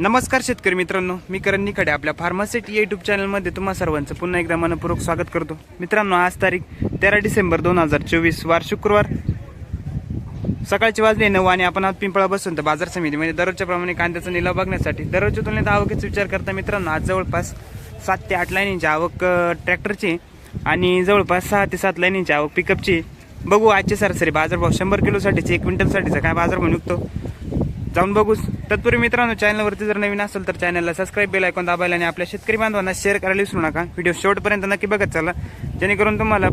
नमस्कार शेतकरी मित्रांनो मी करण निकडे आपल्या फार्मासिटी यूट्यूब चॅनलमध्ये तुम्हा सर्वांचं पुन्हा एकदा मनपूर्वक स्वागत करतो. मित्रांनो आज तारीख तेरा डिसेंबर दोन हजार चोवीस वार शुक्रवार. सकाळची वाजले नऊ आणि आपण आज पिंपळा बसून तर बाजार समितीमध्ये. दररोजच्या प्रमाणे कांद्याचा निलाव बघण्यासाठी दररोजच्या तुलनेत आवकेचा विचार करता मित्रांनो आज जवळपास सात ते आठ लाईनींची आवक ट्रॅक्टरची आणि जवळपास सहा ते सात लाईनींची आवक पिकअपची बघू आजचे सरासरी बाजारभाव शंभर किलोसाठीचे एक क्विंटलसाठीचा काय बाजारभाव निघतो? जाऊन बघूच तत्पूर्वी मित्रांनो चॅनलवरती जर नवीन असेल तर चॅनलला सबस्क्राईब बेल ऐकून दाबायला आणि आपल्या शेतकरी बांधवांना शेअर करायला विसरू नका. व्हिडिओ शेवटपर्यंत नक्की बघत चला. जेणेकरून तुम्हाला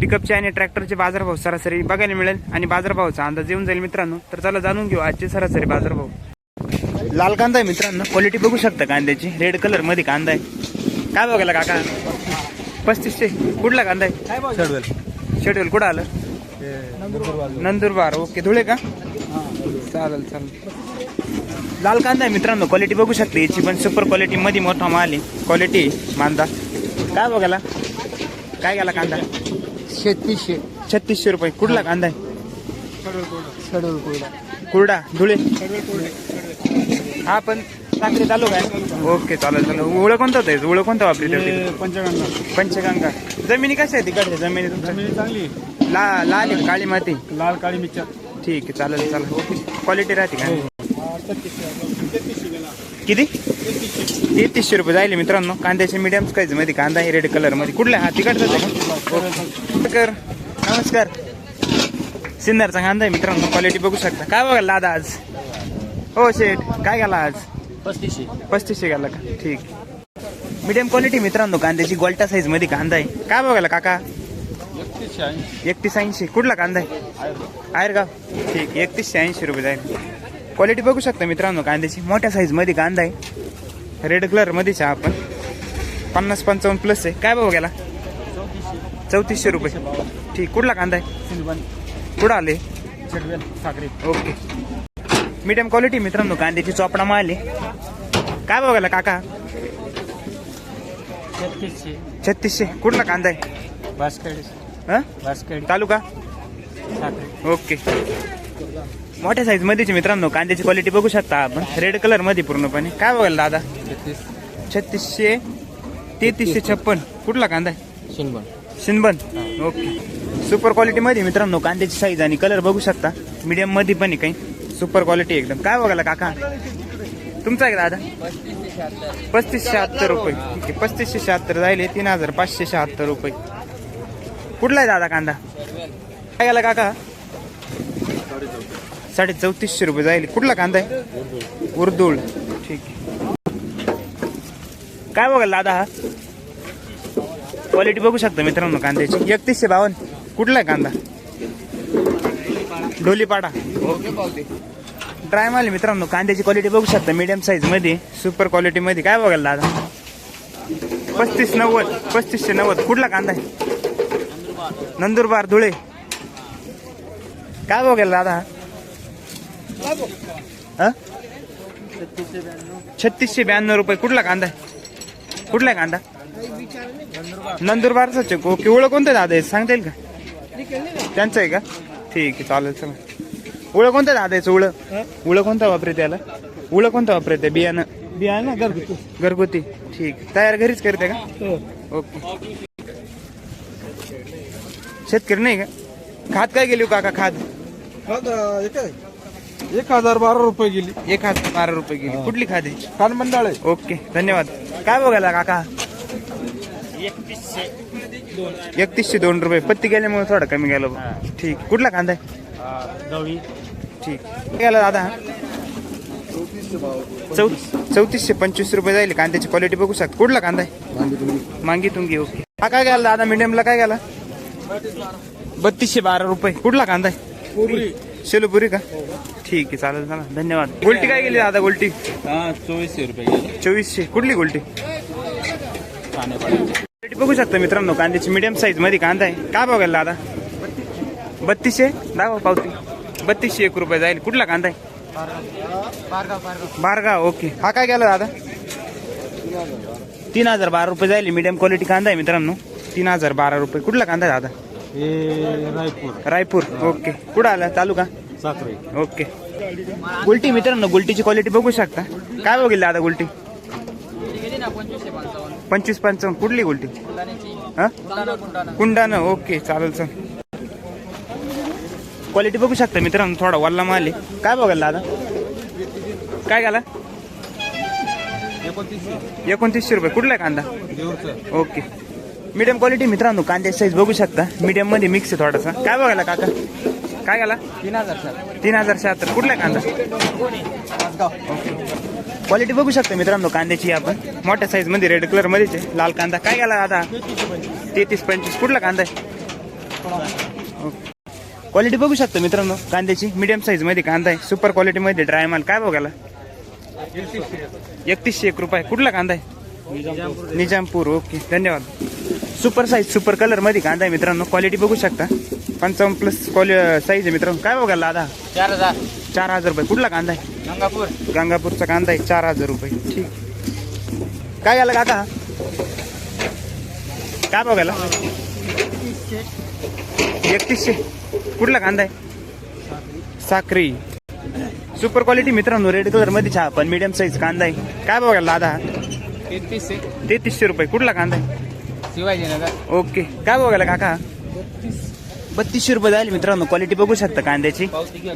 पिकअपचे आणि ट्रॅक्टरचे बाजारभाव सरासरी बघायला मिळेल आणि बाजारभावाचा अंदाज येऊन जाईल मित्रांनो. तर चला जाणून घेऊ आजचे सरासरी बाजारभाव. लाल कांदा आहे मित्रांनो. क्वालिटी बघू शकता कांद्याची. रेड कलरमध्ये कांदा आहे. काय बघायला काका? पस्तीसशे कुठला कांदा आहे? शेडवेल. शेड्यूल कुठं आलं? नंदुरबार. ओके. धुळे का? चालेल चालेल. लाल कांदा आहे मित्रांनो क्वालिटी बघू शकते याची पण सुपर क्वालिटी मध्ये मोठा माल आहे. क्वालिटी मांदा. काय बघायला काय गेला कांदा? शेतीशे छत्तीसशे रुपये. कुठला कांदा आहे? कुरडा धुळे. हा पण साखरे चालू काय? ओके चालेल चालेल. ओळख कोणता होतं ओळख कोणता वापरी पंचगंगा. पंचगंगा. जमिनी कशा आहे तिकडच्या? जमिनी जमिनी चांगली ला लाल काळी माती? लाल काळी मिरच्या. ठीक आहे चालेल चालेल. ओके क्वालिटी राहते काय किती? तेहतीसशे रुपये जाईल मित्रांनो. कांद्याचे मीडियम साईजमध्ये कांदा आहे रेड कलरमध्ये. कुठल्या हा तिकडचा कर नमस्कार. सिन्नरचा कांदा आहे मित्रांनो. क्वालिटी बघू शकता. काय बघायला दादा आज? हो शेठ. काय गेला आज? पस्तीसशे. पस्तीसशे गेला का? ठीक. मीडियम क्वालिटी मित्रांनो. कांद्याची गोल्टा साईजमध्ये कांदा आहे. काय बघायला काका? एकतीसशे ऐंशी. एकतीस ऐंशी. कुठला कांदा आहे? आयरगाव ठीक. एकतीसशे ऐंशी रुपये जाईल क्वालिटी बघू शकता मित्रांनो कांद्याची. मोठ्या साईजमध्ये कांदा आहे. रेड कलर मध्येच आहे आपण. पन्नास पंचावन्न प्लस आहे. काय बघू गेला? चौतीसशे रुपये. ठीक कुठला कांदा आहे? कुठं आले? साखरे ओके. मीडियम क्वालिटी मित्रांनो कांद्याची चोपडा माल आहे. काय बघायला काका? एकतीसशे छत्तीसशे. कुठला कांदा आहे? हं? तालुका? ओके. मोठ्या साईज मध्येच मित्रांनो कांद्याची क्वालिटी बघू शकता आपण. रेड कलरमध्ये पूर्णपणे. काय बघायला दादा? छत्तीसशे तेहतीसशे छप्पन. कुठला कांदा आहे? शिनबन. सिनबन ओके. सुपर क्वालिटी मध्ये मित्रांनो कांद्याची साईज आणि कलर बघू शकता. मीडियममध्ये पण आहे काही. सुपर क्वालिटी एकदम. काय बघायला काका? तुमचा आहे का दादा? पस्तीस शहात्तर रुपये. ठीक आहे. पस्तीसशे शहात्तर जाईल तीन हजार पाचशे शहात्तर रुपये. कुठला आहे दादा कांदा? काय गेला काका? साडे चौतीसशे रुपये जाईल. कुठला कांदा आहे? उर्दूळ. ठीक काय बघाल दादा हा? क्वालिटी बघू शकता मित्रांनो कांद्याची. एकतीसशे बावन्न. कुठला आहे कांदा? डोलीपाडा ड्राय माल मित्रांनो. कांद्याची क्वालिटी बघू शकता मिडियम साईजमध्ये सुपर क्वालिटी मध्ये. काय बघाल दादा? पस्तीस नव्वद पस्तीसशे नव्वद. कुठला कांदा आहे? नंदुरबार धुळे. काय बघायला दादा छत्तीसशे ब्याण्णव रुपये. कुठला कांदा आहे? कुठला कांदा? नंदुरबारच आहे ओके ओळख कोणतं दादा आहे सांगता येईल का? त्यांचं आहे का? ठीक आहे चालेल चला. ओळख कोणतं दादा याचं ओळख. ओळख कोणता वापरे त्याला? ओळख कोणता वापरते? बियाणं. बियाणं घरगुती. घरगुती. ठीक. तयार घरीच करते का? ओके. शेतकरी नाही का? खात काय गेली हो काका? खात. एक हजार बारा रुपये गेली. एक हात बारा रुपये गेली. कुठली खात आहे कान मंडाळ आहे. ओके धन्यवाद. काय बघायला काका? एकतीसशे. दोन रुपये. पत्ती गेल्यामुळे थोडा कमी गेलो. ठीक. कुठला कांदा आहे? ठीक. गेला दादा? चौ चौतीसशे पंचवीस रुपये जाईल कांद्याची क्वालिटी बघू शकता. कुठला कांदा आहे? मांगी तुंगी ओके. हा काय गेला दादा? मीडियमला काय गेला? बत्तीसशे बारा. रुपये. कुठला कांदा आहे? शेलुपुरी का? ठीक आहे चालेल चालेल धन्यवाद. गोल्टी काय गेली दादा गोल्टी? हा चोवीसशे रुपये गेली. चोवीसशे. कुठली गोल्टी? बघू शकता मित्रांनो कांद्याची मीडियम साईजमध्ये कांदा आहे. काय बघायला दादा बत्तीसशे? दाखवा पावती. बत्तीसशे एक रुपये जाईल. कुठला कांदा आहे? बारगाव ओके. हा काय गेला दादा? तीन हजार बारा रुपये जाईल. मीडियम क्वालिटी कांदा आहे मित्रांनो. तीन हजार बारा रुपये. कुठला कांदा आहे दादा? हे रायपूर. रायपूर ओके. कुठं आला? तालुका? साखरे. ओके. गुलटी मित्रांनो गुलटीची क्वालिटी बघू शकता. काय बघेल दादा गुलटी? पंचवीस पंचावन्न. कुठली गुलटी? हा? कुंडानं ओके चालेल सर क्वालिटी बघू शकता मित्रांनो थोडा वल्ला माल आहे. काय बघायला दादा काय घाला? एकोणतीसशे. रुपये. कुठला कांदा? ओके. मीडियम क्वालिटी मित्रांनो कांद्याची साईज बघू शकता. मीडियममध्ये मिक्स आहे थोडासा. काय बघायला काका? काय घाला? तीन हजार तीन हजार शहात्तर. कुठला कांदा? क्वालिटी बघू शकता मित्रांनो कांद्याची आपण. मोठ्या साईजमध्ये रेड कलर मध्येच आहे. लाल कांदा. काय घाला आता? तेहतीस पंचवीस. कुठला कांदा आहे? क्वालिटी बघू शकता मित्रांनो कांद्याची. मीडियम साईजमध्ये कांदा आहे. सुपर क्वालिटी मध्ये ड्राय माल. काय बघायला? एकतीसशे एक रुपये. कुठला कांदा आहे? निजामपूर. ओके. धन्यवाद. सुपर साईज सुपर कलरमध्ये कांदा आहे मित्रांनो. क्वालिटी बघू शकता. पंचावन्न प्लस क्वालि साईज आहे मित्रांनो. काय बघायला दादा? चार हजार. चार हजार रुपये. कुठला कांदा आहे? गंगापूर. गंगापूरचा कांदा आहे. चार हजार रुपये. ठीक. काय झालं काका? काय बघायला एकतीसशे. कुठला कांदा आहे? साखरी. सुपर क्वालिटी मित्रांनो रेड कलरमध्ये छा पण मीडियम साईज कांदा आहे. काय बघायला दादा? तेहतीसशे. तेहतीसशे रुपये. कुठला कांदा आहे? शिवाजीनगर ओके. काय बघायला काका? बत्तीसशे रुपये जाईल मित्रांनो. क्वालिटी बघू शकता कांद्याची.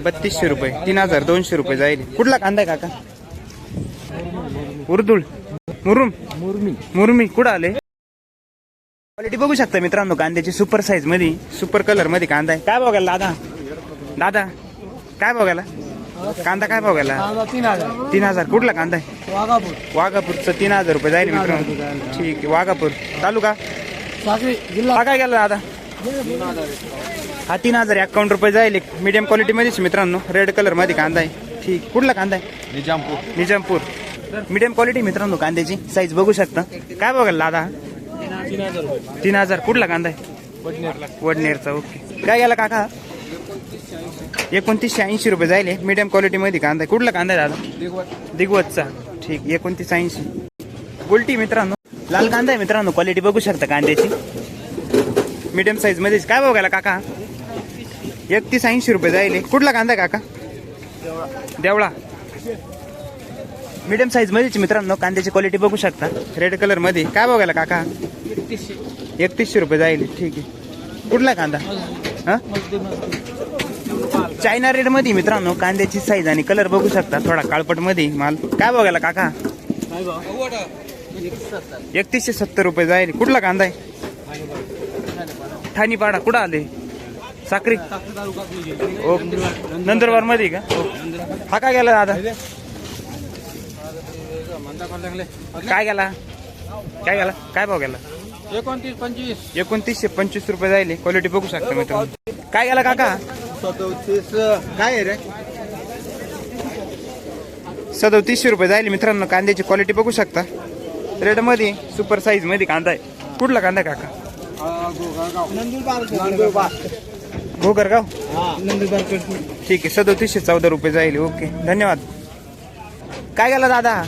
बत्तीसशे रुपये. तीन हजार दोनशे रुपये जाईल. कुठला कांदा आहे काका? उर्दुळ मुरुम. मुरमी. मुरमी. कुठं आले? क्वालिटी बघू शकता मित्रांनो कांद्याची सुपर साईजमध्ये सुपर कलरमध्ये कांदा आहे. काय बघायला दादा? दादा काय बघायला? कांदा काय बघायला तीन हजार. तीन हजार. कुठला कांदा आहे? वाघापूर. वाघापूरचं तीन हजार रुपये जाईल मित्रांनो. ठीक आहे वाघापूर. तालुका? जिल्हा. हा काय गेला दादा हा तीन हजार अकाउंट रुपये जाईल. मीडियम क्वालिटी मध्येच मित्रांनो. रेड कलरमध्ये कांदा आहे. ठीक. कुठला कांदा आहे? निजामपूर. निजामपूर. मीडियम क्वालिटी मित्रांनो कांद्याची. साईज बघू शकता. काय बघायला दादा तीन हजार रुपये. तीन हजार. कुठला कांदा आहे? वडनेरला. वडनेरचा. ओके. काय गेला काका? एकोणतीसशे ऐंशी रुपये जाईल मीडियम क्वालिटी मध्ये कांदा. कुठला कांदा दादा? दिगवतचा. ठीक एकोणतीस ऐंशी. गुलटी मित्रांनो. लाल कांदा आहे मित्रांनो. क्वालिटी बघू शकता कांद्याची. मीडियम साईजमध्ये. काय बघायला काका? एकतीस ऐंशी रुपये जाईल कुठला कांदा काका? देवळा. मीडियम साईज मध्येच मित्रांनो. कांद्याची क्वालिटी बघू शकता. रेड कलरमध्ये. काय बघायला काका? एकतीसशे. रुपये जाईल ठीक आहे. कुठला कांदा? हा? चायना रेडमध्ये मित्रांनो कांद्याची साईज आणि कलर बघू शकता. थोडा काळपटमध्ये माल. काय बघायला काका? एकतीसशे सत्तर रुपये जाईल. कुठला कांदा आहे? ठाणीपाडा. कुठं आले? साक्री? ओ नंदुरबारमध्ये का? हा काय गेला दादा? काय गेला? काय गेला? काय भाव गेला? एकोणतीस पंचवीस. एकोणतीसशे पंचवीस रुपये जाईल. क्वालिटी बघू शकता मित्रांनो. काय गेला काका? सदोतीस काय रे? सदोतीसशे रुपये जाईल मित्रांनो कांद्याची क्वालिटी बघू शकता. रेडमध्ये सुपर साईजमध्ये कांदा आहे. कुठला कांदा आहे काका? नंदुरबार. ठीक आहे सदोतीसशे चौदा रुपये जाईल ओके. धन्यवाद. काय गेला दादा?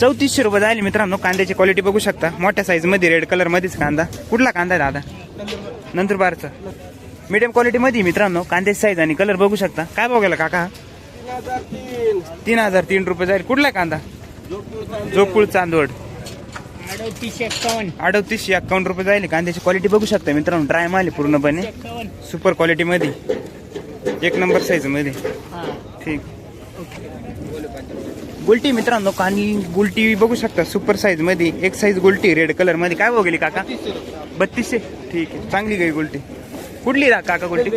चौतीसशे रुपये जाईल मित्रांनो कांद्याची क्वालिटी बघू शकता. मोठ्या साईजमध्ये रेड कलर मध्येच कांदा. कुठला कांदा आहे दादा? नंदुरबारचा. मीडियम क्वालिटी मध्ये मित्रांनो. कांद्याची साईज आणि कलर बघू शकता. काय बघायला काका? तीन हजार तीन रुपये जाईल. कुठला कांदा? जोपूळ चांदवड. अडतीसशे एक्कावन्न अडतीसशे रुपये जाईल. कांद्याची क्वालिटी बघू शकता मित्रांनो. ड्राय माल पूर्णपणे. सुपर क्वालिटी मध्ये. एक नंबर साईजमध्ये. ठीक. गुलटी मित्रांनो कांदी गुलटी बघू शकता. सुपर साईजमध्ये. एक साईज गुलटी रेड कलरमध्ये. काय बघेली काका? बत्तीसशे. ठीक आहे. चांगली गई गुलटी. कुठली रा काका गुलटी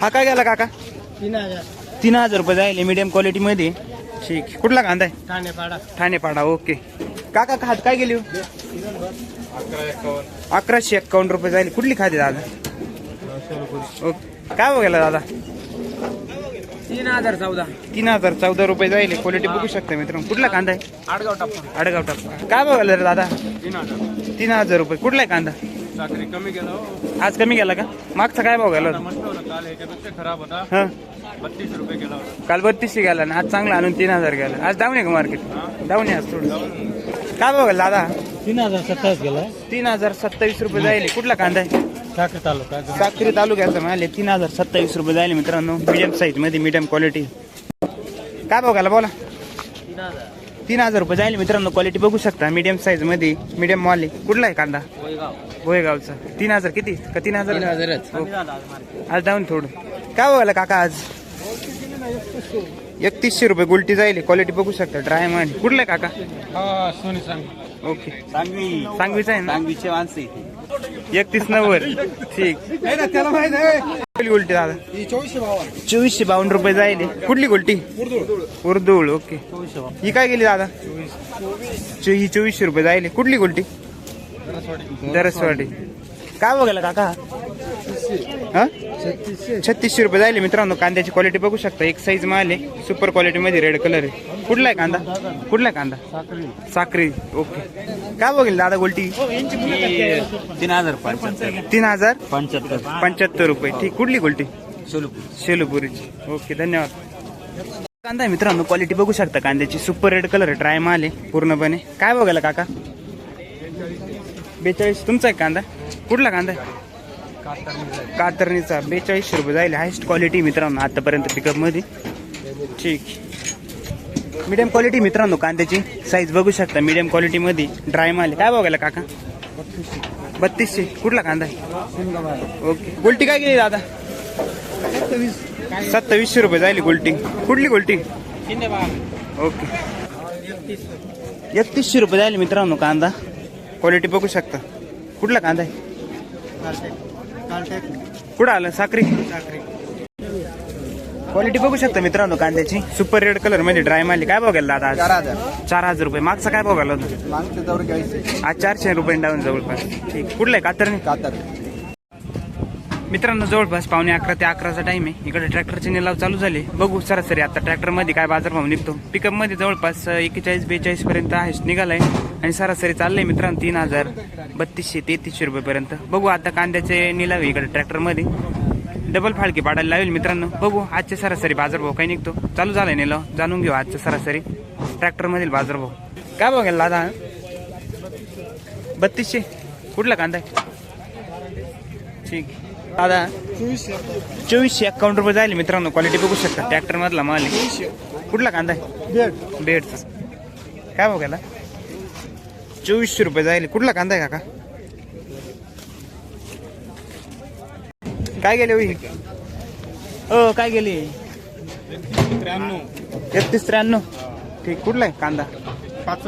हा काय गेला काका? तीन हजार. तीन हजार रुपये जाईल मीडियम क्वालिटी मध्ये. ठीक. कुठला कांदा आहे? ठाणेपाडा. ठाणेपाडा ओके. काका खात काय गेली? हो? अकराशे एक्कावन्न रुपये जाईल. कुठली खाते दादा? ओके काय बघायला दादा? तीन हजार चौदा. तीन हजार चौदा रुपये जाईल. क्वालिटी बघू शकता मित्रांनो. कुठला कांदा आहे? आडगाव टाकून अडगाव टाक काय बघायला रे दादा? तीन हजार. तीन हजार रुपये. कुठला आहे कांदा? साखरी कमी गेलो आज कमी गेला का? मागचा काय भाव गेला काल ह्याच्यापेक्षा खराब होता. हा. बत्तीस रुपये गेला होता. काल बत्तीसशे गेला ना आज चांगला आणून तीन हजार गेला. आज डाऊन आहे का मार्केट डाऊन आहे आज थोडं. काय बघायला दादा? तीन हजार सत्तावीस गेला. तीन हजार सत्तावीस रुपये जाईल कुठला कांदा आहे? साखर तालुका. साक्री तालुक्याचा माल आहे. तीन हजार सत्तावीस रुपये जाईल मित्रांनो. मीडियम साईजमध्ये मीडियम क्वालिटी काय बघायला बोला? तीन हजार. रुपये जाईल मित्रांनो. क्वालिटी बघू शकता. मीडियम साईजमध्ये मीडियम मॉल आहे. कुठला आहे कांदा? गोयगावचा तीन हजार किती? का तीन हजार? हो. आज डाऊन थोडं. काय बघायला काका आज? एकतीसशे रुपये गुलटी जाईल क्वालिटी बघू शकता. ड्राय माल कुठला आहे काका? हा सोनी सांग ओके. सांगवी. सांगवीचा आहे ना? सांगवीचे माणसं इथे. एकतीस नव्वद. ठीक. त्याला माहीत आहे. कुठली गुलटी दादा? चोवीसशे भावा चोवीसशे बावन्न रुपये जाईल कुठली गोल्टी? उर्दूळ ओके. ही काय गेली दादा? चो- ही चोवीसशे रुपये जाईल कुठली गोल्टी? दरसवाडी काय बघायला काका हा छत्तीसशे रुपये जाईल मित्रांनो कांद्याची क्वालिटी बघू शकता एक साईज माल आहे सुपर क्वालिटी मध्ये रेड कलर आहे कुठला आहे कांदा कुठला आहे कांदा साखरी ओके काय बघेल दादा गोल्टी तीन हजार पंच्याहत्तर तीन हजार पंच्याहत्तर पंच्याहत्तर रुपये ठीक कुठली गोल्टी सोलपूर शेलुपुरीची ओके धन्यवाद कांदा आहे मित्रांनो क्वालिटी बघू शकता कांद्याची सुपर रेड कलर ट्राय माल आहे पूर्णपणे काय बघायला काका बेचाळीस तुमचा आहे कांदा. कुठला कांदा? कातरणीचा. बेचाळीसशे रुपये जाईल हायस्ट क्वालिटी मित्रांनो आतापर्यंत पिकअपमध्ये. ठीक. मीडियम क्वालिटी मित्रांनो कांद्याची. साईज बघू शकता मीडियम क्वालिटी मध्ये. ड्राय माल. काय बघायला काका? बत्तीसशे. कुठला कांदा आहे? ओके. गोल्टी काय गेली दादा? सत्तावीसशे रुपये जाईल गोल्टी कुठली गोल्टी ओके. एकतीसशे रुपये जाईल मित्रांनो कांदा. क्वालिटी बघू शकता. कुठला कांदा आहे? कुठं आलं? साखरी? क्वालिटी बघू शकता मित्रांनो कांद्याची. सुपर रेड कलरमध्ये ड्राय माली काय बघायला दादा चार आज? हजार. चार हजार रुपये. मागचा काय बघायला होतं? आज चारशे रुपये डाऊन जवळपास. ठीक. कुठला आहे? कातरणी? कातर. मित्रांनो जवळपास पावणे अकरा ते अकराचा टाइम आहे. इकडे ट्रॅक्टरचे निलाव चालू झाले. बघू सरासरी आता ट्रॅक्टरमध्ये काय बाजारभाव निघतो. पिकअपमध्ये जवळपास एकेचाळीस बेचाळीस पर्यंत आहेच निघालाय. आणि सरासरी चाललंय मित्रांनो तीन हजार बत्तीसशे तेहतीसशे रुपये पर्यंत बघू आता कांद्याचे निलाव इकडे ट्रॅक्टरमध्ये डबल फाळके पाडायला लावेल मित्रांनो. बघू आजचे सरासरी बाजारभाव काय निघतो. चालू झालाय निलाव जाणून घेऊ आजच्या सरासरी. ट्रॅक्टर मधील बाजारभाव. काय बघायला दादा? बत्तीसशे. कुठला कांदा आहे? ठीक. दादा चोवीसशे अकाउंट रुपये जाईल मित्रांनो. क्वालिटी बघू शकता. ट्रॅक्टर मधला माल. कुठला कांदा आहे? बेडचा. काय बघायला चोवीसशे रुपये जाईल. कुठला कांदा आहे काका? काय गेले होई हो काय गेली? एकतीस त्र्याण्णव. ठीक कुठला आहे कांदा? पाच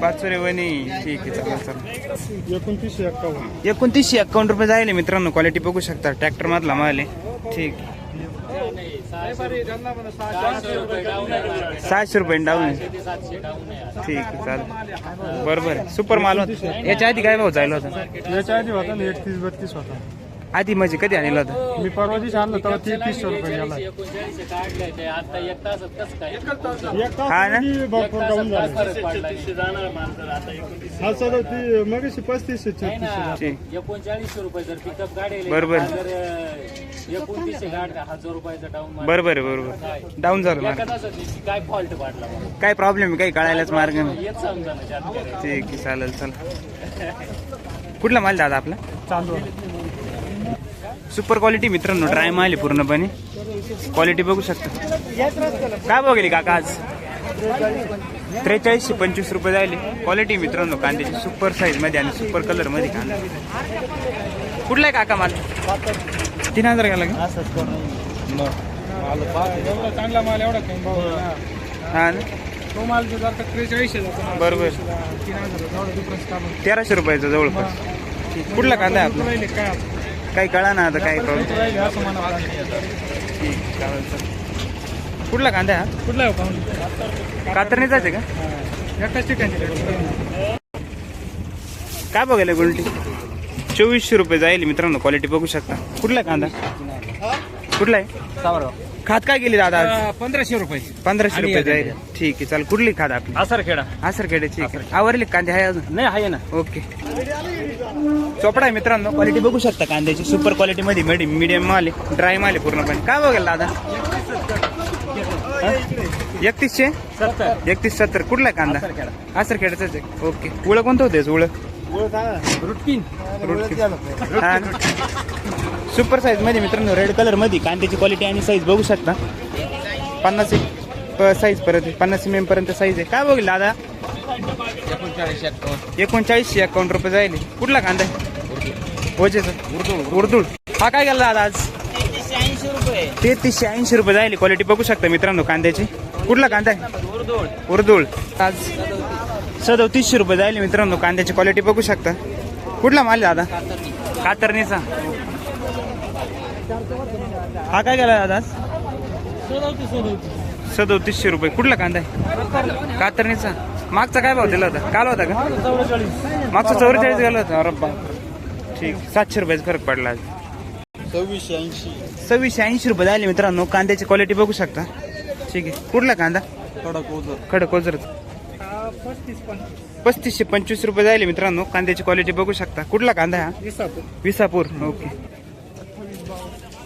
पाचोरे वणी ठीक आहे चालेल चालेल. एकोणतीसशे एक्कावन्न एकोणतीसशे अकाउंट रुपये जाईल मित्रांनो. क्वालिटी बघू शकता. ट्रॅक्टर मधला माल आहे. ठीक. सहाशे रुपये डाऊन ठीक आहे चालेल. बरोबर आहे सुपर माल होता. याच्या आधी काय भाव जायला होता? याच्या आधी होता ना एकतीस बत्तीस होता. आधी म्हणजे कधी आणला होता? मी परवा दिवशी आणलं तेव्हा ते तीसशे रुपये गेला. एक हा ना? तास भरपूर डाऊन झालं हा सर ती मग पस्तीसशे छत्तीसशे ठीक. एकोणचाळीसशे रुपये जर पिकअप गाडी बरोबर. जर एकोणतीसशे गाडी हजार रुपयाचा डाऊन बरोबर आहे बरोबर डाऊन झालं मार्ग काय फॉल्ट वाटला मला काय प्रॉब्लेम आहे? काही कळायलाच मार्ग नाही. येत समजा ना शेतकऱ्याला. ठीक आहे चालेल चला. कुठला माल दादा आपला? चालू सुपर क्वालिटी मित्रांनो ड्राय माल आहे पूर्णपणे. क्वालिटी बघू शकता. काय बघेल काका आज? त्रेचाळीसशे पंचवीस रुपये जायले. क्वालिटी मित्रांनो कांद्याची सुपर साईजमध्ये आणि सुपर कलरमध्ये कांदा. कुठला आहे काका माल? तीन हजार घ्यायला एवढा चांगला माल एवढा भाव. हा ना. तो माल त्रेचाळीसशे जातो बरोबर. तीन हजार का? तेराशे रुपयाचा जवळपास. ठीक. कुठला कांदा आहे आपला? काही कळा ना आता काय प्रॉब्लेम कुठला कांदा आहे हा? कुठला हो? कातरणीचाच आहे का. एकाच ठिकाणी. काय बघायला गुलटी? चोवीसशे रुपये जाईल मित्रांनो क्वालिटी बघू शकता. कुठला कांदा? कुठला आहे? खात काय गेली दादा आज? पंधराशे रुपये. पंधराशे रुपये जाईल. ठीक आहे चाल कुठली खात आपली? आसार खेडे ठीक आहे. आवरली कांदे? आहे अजून? नाही आहे ना. ओके. चोपडा आहे मित्रांनो क्वालिटी बघू शकता कांद्याची. सुपर क्वालिटी मध्ये मिडियम मिडियम माल आहे ड्राय माल आहे पूर्णपणे. काय बघेल दादा? हा? एकतीसशे? सत्तर. एकतीस सत्तर. कुठला आहे कांदा? हा सर खेड्याचाच आहे. ओके. उळं कोणतं होते उळं? रुटकीन. सुपर साईजमध्ये मित्रांनो रेड कलरमध्ये. कांद्याची क्वालिटी आणि साईज बघू शकता. पन्नास एक साईज परत पन्नास एम एम पर्यंत साईज आहे. काय बघेल दादा? एकोणचाळीसशे अकाउंट रुपये जाईल. कुठला कांदा आहे? ओजेचा उर्दूळ हा काय गेला दादा आज? तेहतीसशे ऐंशी रुपये. जाईल क्वालिटी बघू शकता मित्रांनो कांद्याची. कुठला कांदा आहे? उर्दूळ आज सदोतीसशे रुपये जाईल मित्रांनो कांद्याची क्वालिटी बघू शकता. कुठला माल आहे दादा? कातरणीचा. हा काय गेला दादा? सदोतीसशे रुपये. कुठला कांदा आहे? कातरणीचा. मागचा काय भाव दिला होता? काल होता का? मागचा चौवेचाळीस गेला होता. अरे बाप. ठीक. सातशे रुपयाचा फरक पडला सव्वीसशे ऐंशी. सव्वीसशे ऐंशी रुपये झाले मित्रांनो कांद्याची क्वालिटी बघू शकता. ठीक आहे. कुठला कांदा? थोडा कोजर खडक ओझरच. पस्तीसशे पंचवीस. रुपये झाले मित्रांनो. कांद्याची क्वालिटी बघू शकता. कुठला कांदा हा? विसापूर. ओके.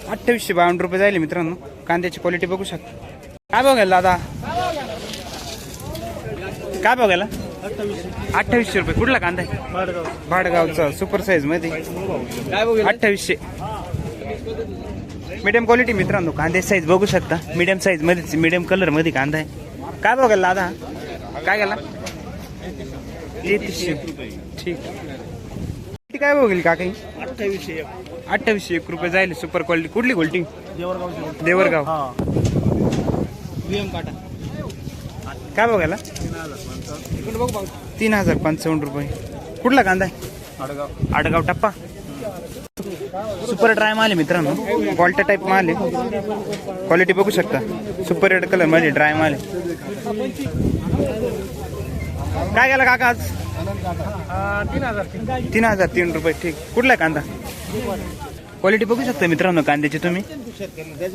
अठ्ठावीसशे बावन्न रुपये झाले मित्रांनो. कांद्याची क्वालिटी बघू शकता. काय बघायला दादा? काय बघायला अठ्ठावीसशे रुपये. कुठला कांदा आहे? भाडगावचा सुपर साईजमध्ये. अठ्ठावीसशे. मीडियम क्वालिटी मित्रांनो. कांदे साईज बघू शकता. मीडियम साईजमध्ये मीडियम कलरमध्ये कांदा आहे. काय बघायला दादा? काय गेला तेहतीसशे. ठीक. किती काय बघेल का काही अठ्ठावीसशे अठ्ठावीसशे एक रुपये जाईल सुपर क्वालिटी कुठली क्वालिटी देवरगाव. देवरगाव काटा. काय बघायला तीन हजार पंचावन्न रुपये. कुठला कांदा आहे? आडगाव. आडगाव टप्पा? सुपर ड्राय माल आहे मित्रांनो. क्वालिटी टाईप माल आहे. क्वालिटी बघू शकता. सुपर रेड कलरमध्ये ड्राय माल आहे. काय गेला काका आज? तीन हजार. तीन हजार तीन रुपये ठीक. कुठला कांदा? क्वालिटी बघू शकता मित्रांनो कांद्याची तुम्ही.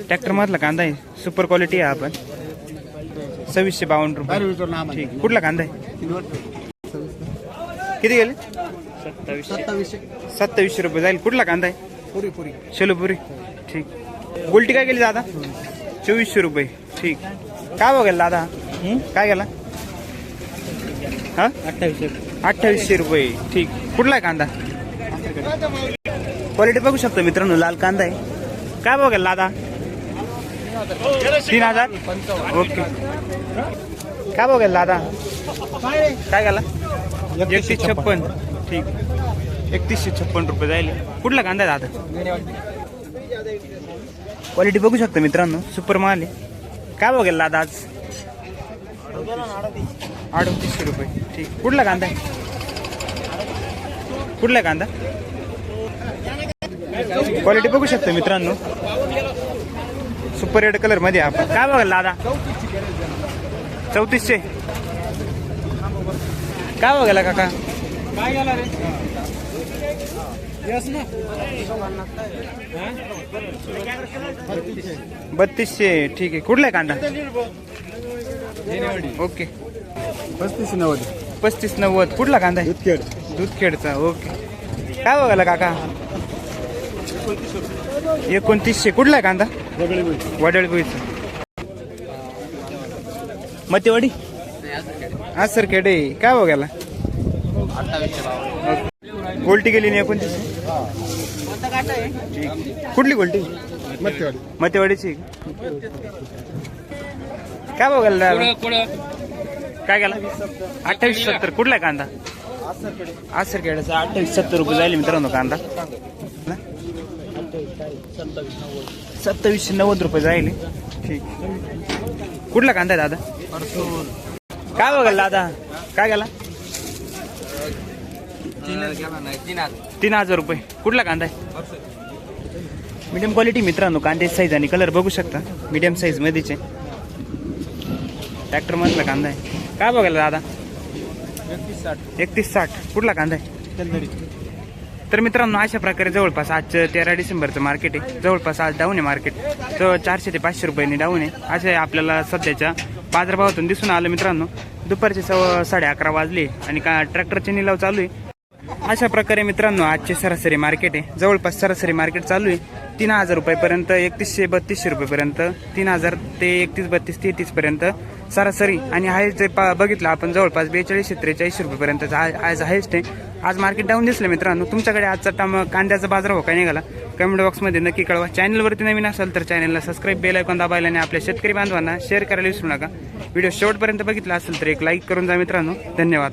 ट्रॅक्टर मधला कांदा आहे. सुपर क्वालिटी आहे आपण सव्वीसशे बावन्न रुपये. ठीक. कुठला कांदा आहे? किती गेले? सत्तावीसशे. सत्तावीसशे. रुपये जाईल. कुठला कांदा आहे? पुरी पुरी. शेलोपुरी. ठीक. गोल्टी काय गेली दादा? चोवीसशे रुपये. ठीक. काय बघायला दादा? काय गेला हा? अठ्ठावीसशे. अठ्ठावीसशे रुपये. ठीक. कुठला आहे कांदा? क्वालिटी बघू शकतो मित्रांनो लाल कांदा आहे. काय बघायला दादा? तीन हजार? ओके. काय बघायला दादा? काय गेला? एकतीसशे छप्पन. ठीक. एकतीसशे छप्पन रुपये जाईल कुठला कांदा आहे दादा? क्वालिटी बघू शकता मित्रांनो सुपर माल आहे. काय बघायला दादा आज? अडतीसशे रुपये. ठीक. कुठला कांदा? आहे कुठला कांदा? क्वालिटी बघू शकतो मित्रांनो. सुपर रेड कलरमध्ये आपण. काय बघायला दादा? चौतीसशे. काय बघायला काका? काय गेला रे? यस ना. बत्तीसशे. ठीक आहे. कुठला कांदा? ओके पस्तीस नव्वद. पस्तीस नव्वद. कुठला कांदा आहे? उतकेड दूधखेडचा ओके. काय बघायला काका? एकोणतीसशे. कुठला आहे कांदा? वडळपुरीचा मतेवाडी? हा सर खेडे काय बघायला? गोल्टी गेली नाही एकोणतीस कुठली गोल्टी? मतेवाडीची. काय बघायला? काय गेला अठ्ठावीस सत्तर. कुठला आहे कांदा? आसर केळ्याचा अठ्ठावीस सत्तर रुपये जाईल मित्रांनो कांदा. ना? सत्तावीसशे नव्वद रुपये जाईल ठीक. कुठला कांदा आहे दादा? काय बघाल दादा? काय गेला तीन हजार रुपये. कुठला कांदा आहे? मीडियम क्वालिटी मित्रांनो कांद्याची साईज आणि कलर बघू शकता. मीडियम साईज मध्येच. आहे ट्रॅक्टर मधला कांदा आहे. काय बघायला दादा? एकतीस साठ. एकतीस साठ. कुठला कांदा आहे? तर मित्रांनो अशा प्रकारे जवळपास आजचं तेरा डिसेंबरचं मार्केट आहे. जवळपास आज डाऊन आहे मार्केट तर चारशे ते पाचशे रुपयांनी डाऊन आहे. असे आपल्याला सध्याच्या बाजारभावातून दिसून आलं मित्रांनो. दुपारचे सव साडे अकरा वाजले आणि का ट्रॅक्टरचे निलाव चालू आहे. अशा प्रकारे मित्रांनो आजचे सरासरी मार्केट आहे. जवळपास सरासरी मार्केट चालू आहे. तीन हजार रुपयेपर्यंत एकतीसशे बत्तीसशे रुपयेपर्यंत तीन हजार ते एकतीस बत्तीस तेहतीसपर्यंत. सरासरी. आणि हायस्ट जे पा बघितलं आपण जवळपास बेचाळीसशे त्रेचाळीस रुपयेपर्यंत आज आज हायस्ट आहे. आज मार्केट डाऊन दिसलं मित्रांनो. तुमच्याकडे आजचा टाम कांद्याचा बाजार हो काय निघाला कमेंट बॉक्समध्ये नक्की कळवा. चॅनलवरती नवीन असेल तर चॅनलला सबस्क्राईब बेल ऐकून दाबायला आणि आपल्या शेतकरी बांधवांना शेअर करायला विसरू नका. व्हिडिओ शेवटपर्यंत बघितला असेल तर एक लाईक करून जा मित्रांनो. धन्यवाद.